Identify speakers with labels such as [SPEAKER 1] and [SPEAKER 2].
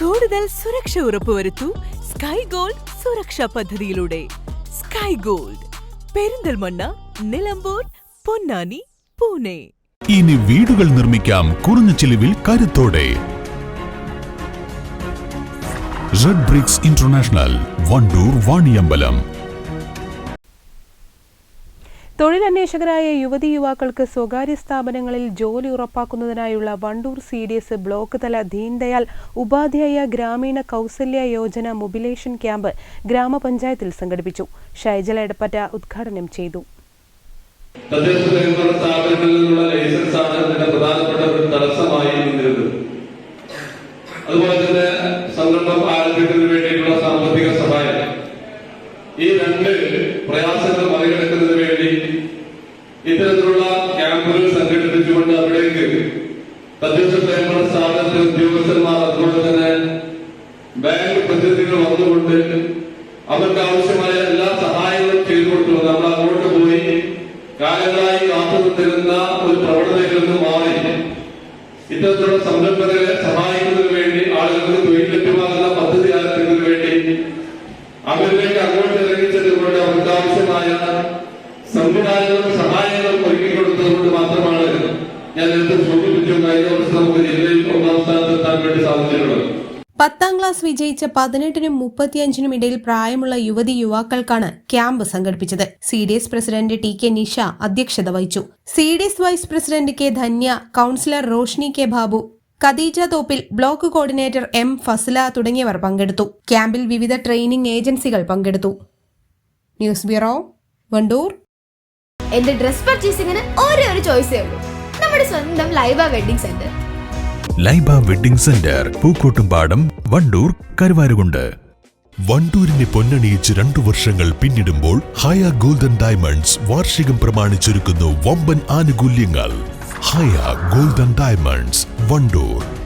[SPEAKER 1] കൂടുതൽ സുരക്ഷ ഉറപ്പുവരുത്തൂ sky gold സുരക്ഷാ പദ്ധതിയിലൂടെ. Sky gold Perinthalmanna Nilambur Ponnani Pune.
[SPEAKER 2] ഇനി വീടുകൾ നിർമ്മിക്കാം കുറഞ്ഞ ചിലവിൽ കരുത്തോടെ. Red bricks international Wandoor Vaniyambalam.
[SPEAKER 3] തൊഴിലന്വേഷകരായ യുവതി യുവാക്കൾക്ക് സ്വകാര്യ സ്ഥാപനങ്ങളിൽ ജോലി ഉറപ്പാക്കുന്നതിനായുള്ള Wandoor C D S block തല ദീൻദയാൽ ഉപാധ്യായ ഗ്രാമീണ കൗസല്യ യോജന മൊബിലേഷൻ ക്യാമ്പ് ഗ്രാമപഞ്ചായത്തിൽ സംഘടിപ്പിച്ചു. ഷൈജല എടപ്പറ്റ ഉദ്ഘാടനം ചെയ്തു.
[SPEAKER 4] തദ്ദേശ സ്വയംഭരണ സ്ഥാപനങ്ങളിൽ നിന്നുള്ള ലൈസൻസ് ഒരു അതുപോലെ സാമ്പത്തിക സഹായം. ഈ രണ്ട് പ്രയാസങ്ങൾ ഇത്തരത്തിലുള്ള ക്യാമ്പുകൾ സംഘടിപ്പിച്ചുകൊണ്ട് അവിടേക്ക് തദ്ദേശ സ്വയംഭരണ സ്ഥാപനത്തിലെ ഉദ്യോഗസ്ഥന്മാർ അതുപോലെ തന്നെ ബാങ്ക് പ്രതിനിധികൾ വന്നുകൊണ്ട് അവർക്ക് ആവശ്യമായ എല്ലാ സഹായങ്ങളും ചെയ്തു കൊടുത്തു. നമ്മൾ അങ്ങോട്ട് പോയി കാലങ്ങളായി കാത്തുനിന്നിരുന്ന ഒരു പ്രവണതയിൽ നിന്ന് മാറി ഇത്തരത്തിലുള്ള സംരംഭകരെ സഹായിക്കുന്നതിന് വേണ്ടി ആളുകൾക്ക് തൊഴിൽ ലഭ്യമാകുന്ന പദ്ധതി ആരംഭിക്കുന്നതിന് വേണ്ടി അവരിലേക്ക് അങ്ങോട്ട് ഇറങ്ങിച്ചതുകൊണ്ട് അവർക്ക് ആവശ്യമായ സംവിധാനങ്ങളും സഹായങ്ങളും സാധിച്ചിട്ടുള്ളത്
[SPEAKER 5] പത്താം ക്ലാസ് വിജയിച്ച പതിനെട്ടിനും മുപ്പത്തിയഞ്ചിനും ഇടയിൽ പ്രായമുള്ള യുവതി യുവാക്കൾക്കാണ് ക്യാമ്പ് സംഘടിപ്പിച്ചത്. C D S president T K Nisha അധ്യക്ഷത വഹിച്ചു. C D S vice president K Dhanya councillor Roshni K Babu Khadeeja Thoppil block coordinator M Fasla തുടങ്ങിയവർ പങ്കെടുത്തു. ക്യാമ്പിൽ വിവിധ ട്രെയിനിംഗ് ഏജൻസികൾ പങ്കെടുത്തു. News bureau Wandoor.
[SPEAKER 6] എന്റെ ഡ്രസ് പർച്ചേസിംഗിന് ഒരേ ഒരു ചോയ്സേ ഉള്ളൂ. നമ്മുടെ സ്വന്തം Laiba wedding centre.
[SPEAKER 2] Laiba wedding centre Pookkottumpadam Wandoor Karuvarakundu. വണ്ടൂരിനെ പൊന്നണിയിച്ച് രണ്ടു വർഷങ്ങൾ പിന്നിടുമ്പോൾ ഹയ ഗോൾഡൻ ഡയമണ്ട്സ് വാർഷികം പ്രമാണിച്ചൊരുക്കുന്നു വമ്പൻ ആനുകൂല്യങ്ങൾ. Haya golden diamonds Wandoor.